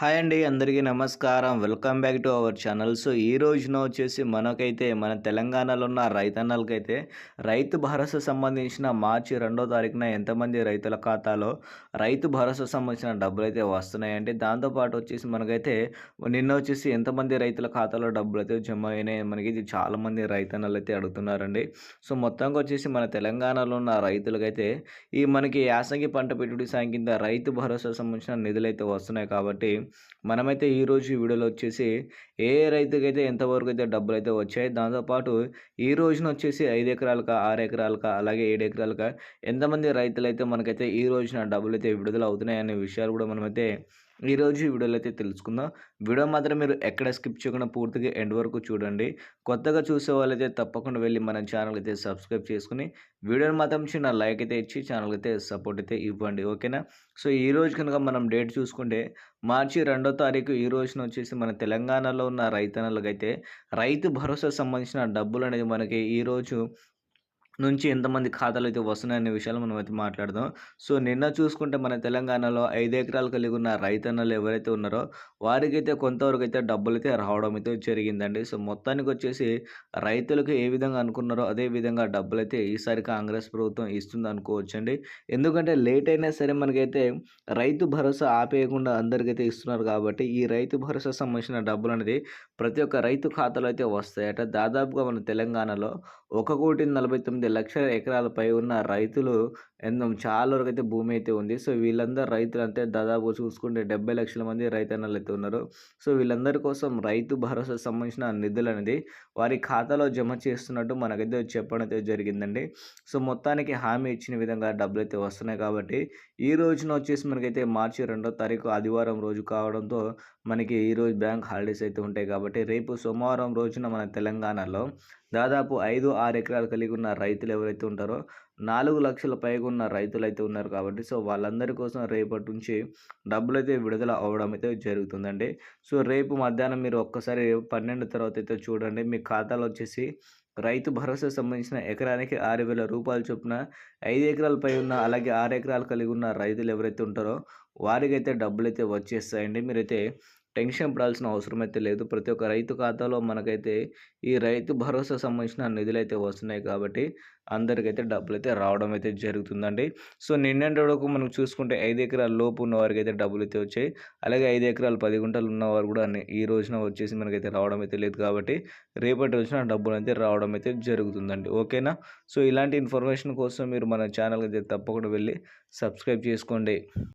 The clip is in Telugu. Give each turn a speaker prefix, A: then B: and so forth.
A: హాయ్ అండి అందరికీ నమస్కారం. Welcome back to our channel. So ఈ రోజున వచ్చేసి మనకైతే మన తెలంగాణలో ఉన్న రైతన్నలకైతే రైతు భరోసా సంబంధించిన మార్చి రెండో తారీఖున ఎంతమంది రైతుల ఖాతాలో రైతు భరోసా సంబంధించిన డబ్బులు అయితే వస్తున్నాయండి దాంతోపాటు వచ్చేసి మనకైతే నిన్న వచ్చేసి ఎంతమంది రైతుల ఖాతాలో డబ్బులు అయితే జమ అయినాయి మనకి చాలామంది రైతన్నలు అయితే అడుగుతున్నారండి. సో మొత్తంగా వచ్చేసి మన తెలంగాణలో ఉన్న రైతులకైతే ఈ మనకి యాసంగి పంట పెట్టుబడి సాయం కింద రైతు భరోసా సంబంధించిన నిధులు అయితే వస్తున్నాయి కాబట్టి మనమైతే ఈరోజు వీడియోలో వచ్చేసి ఏ రైతుకైతే ఎంతవరకు అయితే డబ్బులు అయితే వచ్చాయి దాంతోపాటు ఈ రోజున వచ్చేసి ఐదు ఎకరాలక ఆరు ఎకరాలక అలాగే ఏడు ఎకరాలక ఎంతమంది రైతులు అయితే మనకైతే ఈ రోజున డబ్బులు అయితే విడుదల అవుతున్నాయి అనే విషయాలు కూడా మనమైతే ఈరోజు ఈ వీడియోలో అయితే తెలుసుకుందాం. వీడియో మాత్రం మీరు ఎక్కడ స్కిప్ చేయకుండా పూర్తిగా ఎండ్ వరకు చూడండి. కొత్తగా చూసే వాళ్ళైతే తప్పకుండా వెళ్ళి మన ఛానల్ అయితే సబ్స్క్రైబ్ చేసుకుని వీడియోని మాత్రం చిన్న లైక్ అయితే ఇచ్చి ఛానల్ అయితే సపోర్ట్ అయితే ఇవ్వండి. ఓకేనా? సో ఈ రోజు కనుక మనం డేట్ చూసుకుంటే మార్చి రెండో తారీఖు ఈ రోజున వచ్చేసి మన తెలంగాణలో ఉన్న రైతన్నలకైతే రైతు భరోసా సంబంధించిన డబ్బులు అనేది మనకి ఈరోజు నుంచి ఎంతమంది ఖాతాలు అయితే వస్తున్నాయనే విషయాలు మనం అయితే మాట్లాడదాం. సో నిన్న చూసుకుంటే మన తెలంగాణలో ఐదు ఎకరాలు కలిగి ఉన్న రైతన్నలు ఎవరైతే ఉన్నారో వారికైతే కొంతవరకు అయితే డబ్బులు అయితే రావడం అయితే జరిగిందండి. సో మొత్తానికి వచ్చేసి రైతులకు ఏ విధంగా అనుకున్నారో అదే విధంగా డబ్బులు అయితే ఈసారి కాంగ్రెస్ ప్రభుత్వం ఇస్తుంది అనుకోవచ్చండి. ఎందుకంటే లేట్ అయినా సరే మనకైతే రైతు భరోసా ఆపేయకుండా అందరికైతే ఇస్తున్నారు కాబట్టి ఈ రైతు భరోసా సంబంధించిన డబ్బులు అనేది ప్రతి ఒక్క రైతు ఖాతాలో అయితే వస్తాయట. దాదాపుగా మన తెలంగాణలో ఒక కోటి నలభై తొమ్మిది లక్షల ఎకరాలపై ఉన్న రైతులు ఎన్నో చాలా వరకు అయితే భూమి అయితే ఉంది. సో వీళ్ళందరూ రైతులు అంతే. దాదాపు చూసుకుంటే డెబ్బై లక్షల మంది రైతన్నలు అయితే ఉన్నారు. సో వీళ్ళందరి కోసం రైతు భరోసా సంబంధించిన నిధులు అనేది వారి ఖాతాలో జమ చేస్తున్నట్టు మనకైతే చెప్పడం అయితే జరిగిందండి. సో మొత్తానికి హామీ ఇచ్చిన విధంగా డబ్బులు అయితే వస్తున్నాయి కాబట్టి ఈ రోజున వచ్చేసి మనకైతే మార్చి రెండో తారీఖు ఆదివారం రోజు కావడంతో మనకి ఈరోజు బ్యాంక్ హాలిడేస్ అయితే ఉంటాయి కాబట్టి రేపు సోమవారం రోజున మన తెలంగాణలో దాదాపు ఐదు ఆరు ఎకరాలు కలిగి ఉన్న రైతులు ఎవరైతే ఉంటారో నాలుగు లక్షల పైగా ఉన్న రైతులు అయితే ఉన్నారు కాబట్టి సో వాళ్ళందరి కోసం రేపటి నుంచి డబ్బులు అయితే విడుదల అవ్వడం అయితే జరుగుతుందండి. సో రేపు మధ్యాహ్నం మీరు ఒక్కసారి పన్నెండు తర్వాత అయితే చూడండి. మీ ఖాతాలో వచ్చేసి రైతు భరోసా సంబంధించిన ఎకరానికి ఆరు వేల రూపాయలు చొప్పున ఐదు ఎకరాలపై ఉన్న అలాగే ఆరు ఎకరాలు కలిగి ఉన్న రైతులు ఎవరైతే ఉంటారో వారికైతే డబ్బులు అయితే వచ్చేస్తాయండి. మీరైతే టెన్షన్ పడాల్సిన అవసరం అయితే లేదు. ప్రతి ఒక్క రైతు ఖాతాలో మనకైతే ఈ రైతు భరోసా సంబంధించిన నిధులు అయితే వస్తున్నాయి కాబట్టి అందరికైతే డబ్బులు అయితే రావడం అయితే జరుగుతుందండి. సో నిన్నటి వరకు మనం చూసుకుంటే ఐదు ఎకరాల లోపు ఉన్న వారికి అయితే డబ్బులు అయితే వచ్చాయి. అలాగే ఐదు ఎకరాలు పది గుంటలు ఉన్నవారు కూడా ఈ రోజున వచ్చేసి మనకైతే రావడం అయితే లేదు కాబట్టి రేపటి రోజున డబ్బులు అయితే రావడం అయితే జరుగుతుందండి. ఓకేనా? సో ఇలాంటి ఇన్ఫర్మేషన్ కోసం మీరు మన ఛానల్ అయితే తప్పకుండా వెళ్ళి సబ్స్క్రైబ్ చేసుకోండి.